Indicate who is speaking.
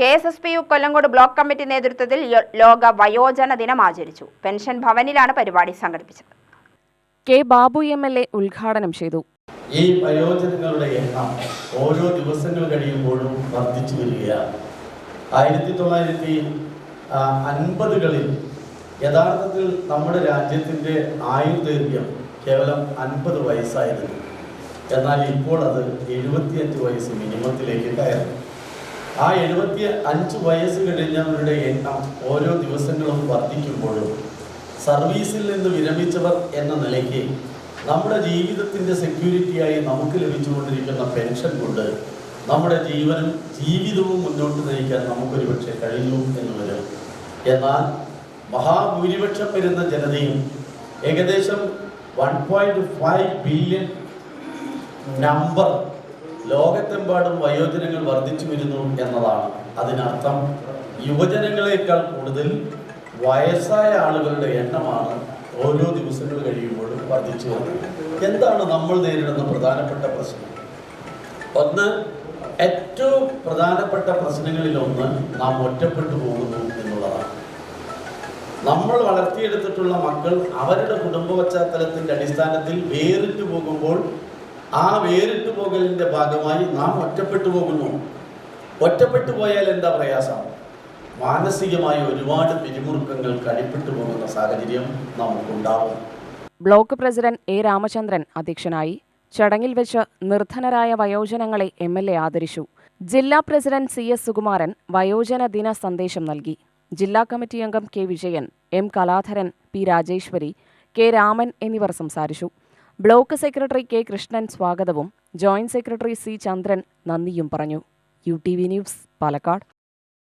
Speaker 1: K S S P U Kollengode block committee നേതൃത്വത്തിൽ ലോക വയോജന ദിനം ആചരിച്ചു. പെൻഷൻ ഭവനിലാണ് പരിപാടി സംഘടിപ്പിച്ചത്.
Speaker 2: K Babu M L A ഉദ്ഘാടനം ചെയ്തു.
Speaker 3: ഈ വയോജനങ്ങളുടെ എണ്ണം ഓരോ ദിവസങ്ങൾ കഴിയുമ്പോഴും വർദ്ധിച്ചു വരികയാണ്. ആയിരത്തി തൊള്ളായിരത്തി അൻപതുകളിൽ യഥാർത്ഥത്തിൽ നമ്മുടെ രാജ്യത്തിന്റെ ആയുർദൈർഘ്യം കേവലം അൻപത് വയസ്സായിരുന്നു. എന്നാൽ ഇപ്പോൾ അത് എഴുപത്തിയഞ്ച് വയസ്സ് മിനിമത്തിലേക്ക് കയറി. ആ എഴുപത്തി അഞ്ച് വയസ്സ് കഴിഞ്ഞവരുടെ എണ്ണം ഓരോ ദിവസങ്ങളും വർദ്ധിക്കുമ്പോഴും സർവീസിൽ നിന്ന് വിരമിച്ചവർ എന്ന നിലയ്ക്ക് നമ്മുടെ ജീവിതത്തിന്റെ സെക്യൂരിറ്റിയായി നമുക്ക് ലഭിച്ചുകൊണ്ടിരിക്കുന്ന പെൻഷൻ കൊണ്ട് നമ്മുടെ ജീവനും ജീവിതവും മുന്നോട്ട് നയിക്കാൻ നമുക്കൊരു പക്ഷേ കഴിയൂ എന്ന് വരും എന്നാൽ മഹാഭൂരിപക്ഷം വരുന്ന ജനതയും ഏകദേശം one point five billion number ലോകത്തെമ്പാടും വയോജനങ്ങൾ വർദ്ധിച്ചു വരുന്നു എന്നതാണ്. അതിനർത്ഥം യുവജനങ്ങളെക്കാൾ കൂടുതൽ വയസ്സായ ആളുകളുടെ എണ്ണമാണ് ഓരോ ദിവസങ്ങൾ കഴിയുമ്പോഴും വർദ്ധിച്ചു വരുന്നത്. എന്താണ് നമ്മൾ നേരിടുന്ന പ്രധാനപ്പെട്ട പ്രശ്നം? ഒന്ന് ഏറ്റവും പ്രധാനപ്പെട്ട പ്രശ്നങ്ങളിൽ ഒന്ന് നാം ഒറ്റപ്പെട്ടു പോകുന്നു എന്നുള്ളതാണ്. നമ്മൾ വളർത്തിയെടുത്തിട്ടുള്ള മക്കൾ അവരുടെ കുടുംബ പശ്ചാത്തലത്തിന്റെ അടിസ്ഥാനത്തിൽ വേറിട്ട് പോകുമ്പോൾ ആ വേറിട്ട് പോകലിന്റെ ഭാഗമായി നാം ഒറ്റപ്പെട്ടു പോകുന്നു. ഒറ്റപ്പെട്ടു പോയാൽ എന്താ പ്രയാസം? മാനസികമായി ഒരുപാട് പിരിമുറുക്കങ്ങൾ കടിപ്പെട്ടു പോകുന്ന സാഹചര്യം നമുക്കുണ്ടാവും.
Speaker 2: ബ്ലോക്ക് പ്രസിഡന്റ് എ രാമചന്ദ്രൻ അധ്യക്ഷനായി ചടങ്ങിൽ വെച്ച് നിർധനരായ വയോജനങ്ങളെ എം എൽ എ ആദരിച്ചു. ജില്ലാ പ്രസിഡന്റ് സി എസ് സുകുമാരൻ വയോജന ദിന സന്ദേശം നൽകി. ജില്ലാ കമ്മിറ്റി അംഗം K Vijayan M Kaladharan P Rajeshwari K Raman എന്നിവർ സംസാരിച്ചു. ബ്ലോക്ക് സെക്രട്ടറി കെ കൃഷ്ണൻ സ്വാഗതവും. ജോയിന്റ് സെക്രട്ടറി സി ചന്ദ്രൻ നന്ദിയും പറഞ്ഞു. U T V news Palakkad.